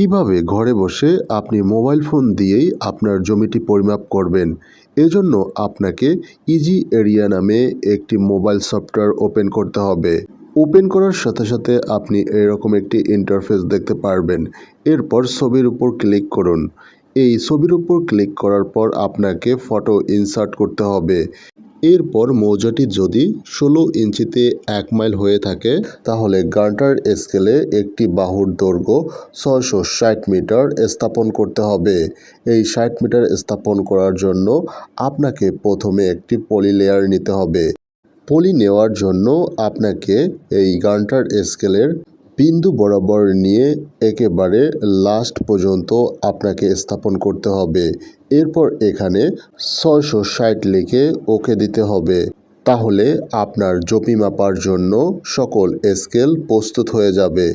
কীভাবে ঘরে বসে আপনি মোবাইল ফোন দিয়েই আপনার জমিটি পরিমাপ করবেন? এজন্য আপনাকে ইজি এরিয়া নামে একটি মোবাইল সফটওয়্যার ওপেন করতে হবে। ওপেন করার সাথে সাথে আপনি এরকম একটি ইন্টারফেস দেখতে পারবেন। এরপর ছবির উপর ক্লিক করুন। এই ছবির উপর ক্লিক করার পর আপনাকে ফটো ইনসার্ট করতে হবে। এরপর মৌজাটি যদি ষোলো ইঞ্চিতে এক মাইল হয়ে থাকে, তাহলে গান্টার স্কেলে একটি বাহুর দৈর্ঘ্য ছয়শো ষাট মিটার স্থাপন করতে হবে। এই ষাট মিটার স্থাপন করার জন্য আপনাকে প্রথমে একটি পলি লেয়ার নিতে হবে। পলি নেওয়ার জন্য আপনাকে এই গান্টার স্কেলের বিন্দু বরাবর নিয়ে একেবারে লাস্ট পর্যন্ত আপনাকে স্থাপন করতে হবে। এরপর এখানে ছয়শো ষাট লিখে ওকে দিতে হবে। তাহলে আপনার জমি মাপার জন্য সকল স্কেল প্রস্তুত হয়ে যাবে।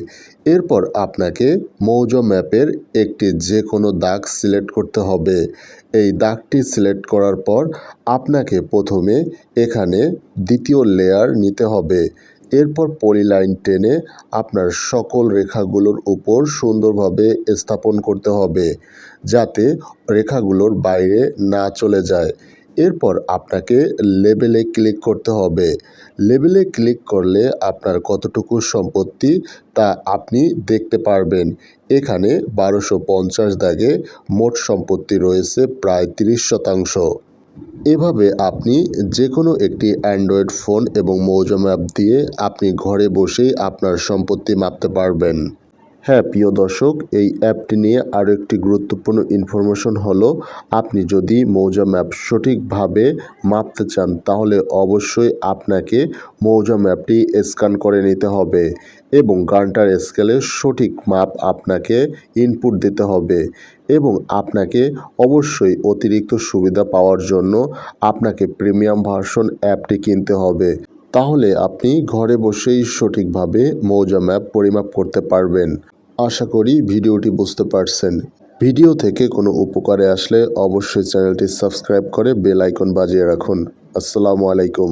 এরপর আপনাকে মৌজ ম্যাপের একটি যে কোনো দাগ সিলেক্ট করতে হবে। এই দাগটি সিলেক্ট করার পর আপনাকে প্রথমে এখানে দ্বিতীয় লেয়ার নিতে হবে। এরপর পলিলাইন টেনে আপনার সকল রেখাগুলোর উপর সুন্দরভাবে স্থাপন করতে হবে, যাতে রেখাগুলোর বাইরে না চলে যায়। এরপর আপনাকে লেবেলে ক্লিক করতে হবে। লেবেলে ক্লিক করলে আপনার কতটুকু সম্পত্তি তা আপনি দেখতে পারবেন। এখানে বারোশো পঞ্চাশ দাগে মোট সম্পত্তি রয়েছে প্রায় তিরিশ শতাংশ। এভাবে আপনি যে কোনো একটি অ্যান্ড্রয়েড ফোন এবং মৌজা ম্যাপ দিয়ে আপনি ঘরে বসেই আপনার সম্পত্তি মাপতে পারবেন। হ্যাঁ প্রিয় দর্শক, এই অ্যাপটি নিয়ে আরও একটি গুরুত্বপূর্ণ ইনফরমেশন হলো, আপনি যদি মৌজা ম্যাপ সঠিকভাবে মাপতে চান, তাহলে অবশ্যই আপনাকে মৌজা ম্যাপটি স্ক্যান করে নিতে হবে এবং গানটার স্কেলে সঠিক মাপ আপনাকে ইনপুট দিতে হবে এবং আপনাকে অবশ্যই অতিরিক্ত সুবিধা পাওয়ার জন্য আপনাকে প্রিমিয়াম ভার্সন অ্যাপটি কিনতে হবে। তাহলে আপনি ঘরে বসেই সঠিকভাবে মৌজা ম্যাপ পরিমাপ করতে পারবেন। আশা করি ভিডিওটি বুঝতে পারছেন। ভিডিও থেকে কোনো উপকারে আসলে অবশ্যই চ্যানেলটি সাবস্ক্রাইব করে বেল আইকন বাজিয়ে রাখুন। আসসালামু আলাইকুম।